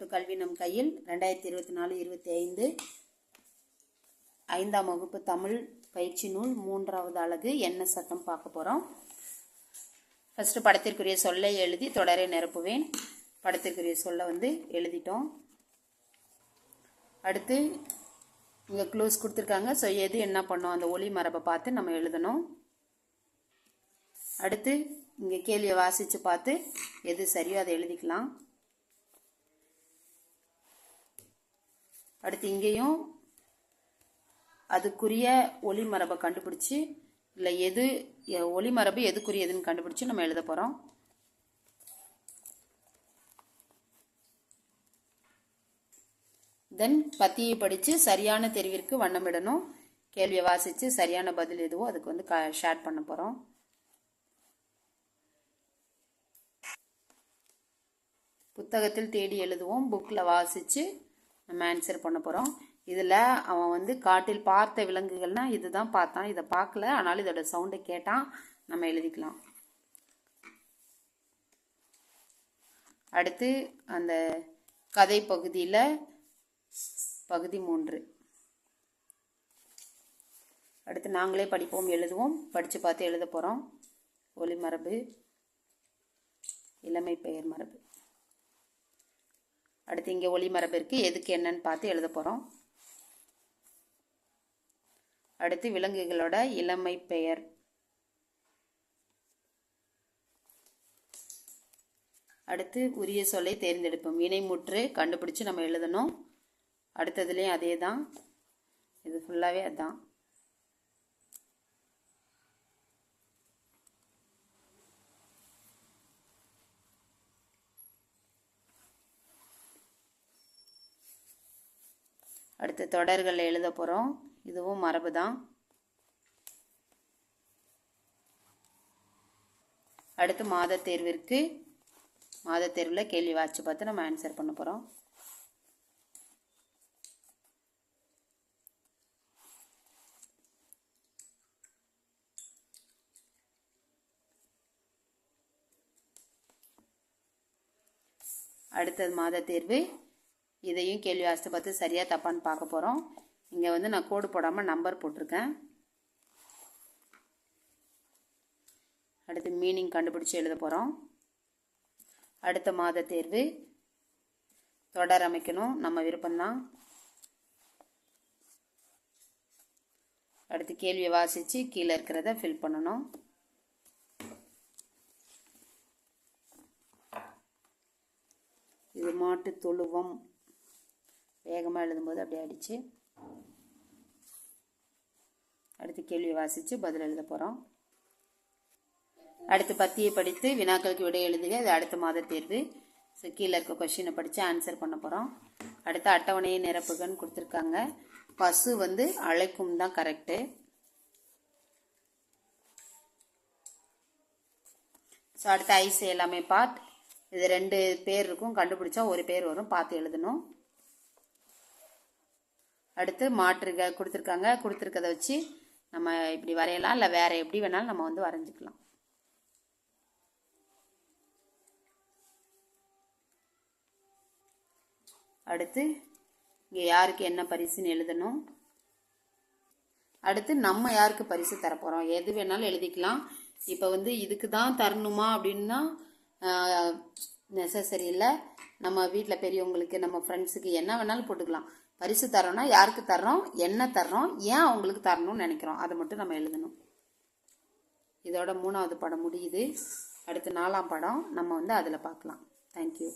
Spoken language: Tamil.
டு கல்வி நம் கையில் ரெண்டாயிரத்தி இருபத்தி நாலு இருபத்தி ஐந்து ஐந்தாம் வகுப்பு தமிழ் பயிற்சி நூல் மூன்றாவது அழகு என்ன சட்டம் பார்க்க போகிறோம் ஃபஸ்ட்டு படத்திற்குரிய சொல்லை எழுதி தொடரை நிரப்புவேன். படத்திற்குரிய சொல்லை வந்து எழுதிட்டோம். அடுத்து இங்கே க்ளூஸ் கொடுத்துருக்காங்க. ஸோ எது என்ன பண்ணோம்? அந்த ஒளி மரபை பார்த்து நம்ம எழுதணும். அடுத்து இங்கே கேள்வியை வாசித்து பார்த்து எது சரியோ அதை எழுதிக்கலாம். அடுத்து இங்கேயும் அதுக்குரிய ஒளி மரபை கண்டுபிடிச்சி இல்லை எது எ- ஒளி மரபு எதுக்குரியதுன்னு கண்டுபிடிச்சி நம்ம எழுத போகிறோம் தென் பத்தியை படித்து சரியான தெரிவிற்கு வண்ணமிடணும் கேள்வியை வாசித்து சரியான பதில் எதுவோ அதுக்கு வந்து க ஷேர் பண்ண போகிறோம் புத்தகத்தில் தேடி எழுதுவோம். புக்கில் வாசித்து நம்ம ஆன்சர் பண்ண போகிறோம் இதில் அவன் வந்து காட்டில் பார்த்த விலங்குகள்னா இதுதான் பார்த்தான். இதை பார்க்கல. ஆனாலும் இதோட சவுண்டை கேட்டான். நம்ம எழுதிக்கலாம். அடுத்து அந்த கதை பகுதியில் பகுதி மூன்று. அடுத்து நாங்களே படிப்போம் எழுதுவோம். படித்து பார்த்து எழுத போகிறோம் ஒளி மரபு இளமை பெயர் மரபு. அடுத்து இங்கே ஒளி மரபு இருக்குது எதுக்கு என்னன்னு பார்த்து எழுத போகிறோம் அடுத்து விலங்குகளோட இளமை பெயர். அடுத்து உரிய சொல்லை தேர்ந்தெடுப்போம். வினைமுற்று கண்டுபிடிச்சு நம்ம எழுதணும். அடுத்ததுலேயும் அதே தான் இது ஃபுல்லாகவே அதுதான் அடுத்து தொடர்களில் எழுத போகிறோம் இதுவும் மரபு தான். அடுத்து மாத தேர்விற்கு மாத தேர்வில் கேள்வி வாட்சி பார்த்து நம்ம ஆன்சர் பண்ண போகிறோம் அடுத்தது மாத தேர்வு. இதையும் கேள்வி வாசித்து பார்த்து சரியாக தப்பான்னு பார்க்க போகிறோம் இங்கே வந்து நான் கோடு போடாமல் நம்பர் போட்டிருக்கேன். அடுத்து மீனிங் கண்டுபிடிச்சி எழுத போகிறோம் அடுத்த மாத தேர்வு. தொடர் அமைக்கணும். நம்ம விருப்பம்தான். அடுத்து கேள்வியை வாசித்து கீழே இருக்கிறத ஃபில் பண்ணணும். இது மாட்டு தொழுவம். வேகமாக எழுதும்போது அப்படியே அடித்து அடுத்து கேள்வியை வாசித்து பதில் எழுத போகிறோம் அடுத்து பத்தியை படித்து வினாக்களுக்கு விடை எழுதுக. இது அடுத்த மாத தேர்வு. ஸோ கீழே இருக்க கொஷினை படித்து ஆன்சர் பண்ண போகிறோம் அடுத்து அட்டவணையை நிரப்புகன்னு கொடுத்துருக்காங்க. பசு வந்து அழைக்கும் தான் கரெக்டு ஸோ அடுத்து ஐஸ் எல்லாமே பார்ட் இது ரெண்டு பேர் இருக்கும். கண்டுபிடிச்சா ஒரு பேர் வரும். பார்த்து எழுதணும். அடுத்து மாற்றுக கொடுத்துருக்காங்க. கொடுத்துருக்கத வச்சு நம்ம இப்படி வரையலாம். இல்லை வேற எப்படி வேணாலும் நம்ம வந்து வரைஞ்சிக்கலாம். அடுத்து இங்கே யாருக்கு என்ன பரிசுன்னு எழுதணும். அடுத்து நம்ம யாருக்கு பரிசு தரப்போகிறோம் எது வேணாலும் எழுதிக்கலாம். இப்போ வந்து இதுக்கு தான் தரணுமா அப்படின்னா நெசசரி இல்லை. நம்ம வீட்டில் பெரியவங்களுக்கு நம்ம ஃப்ரெண்ட்ஸுக்கு என்ன வேணாலும் போட்டுக்கலாம். பரிசு தரோன்னா யாருக்கு தர்றோம்? என்ன தர்றோம்? ஏன் அவங்களுக்கு தரணும்னு நினைக்கிறோம். அதை மட்டும் நம்ம எழுதணும். இதோட மூணாவது படம் முடியுது. அடுத்து நாலாம் படம் நம்ம வந்து அதில் பார்க்கலாம். தேங்க்யூ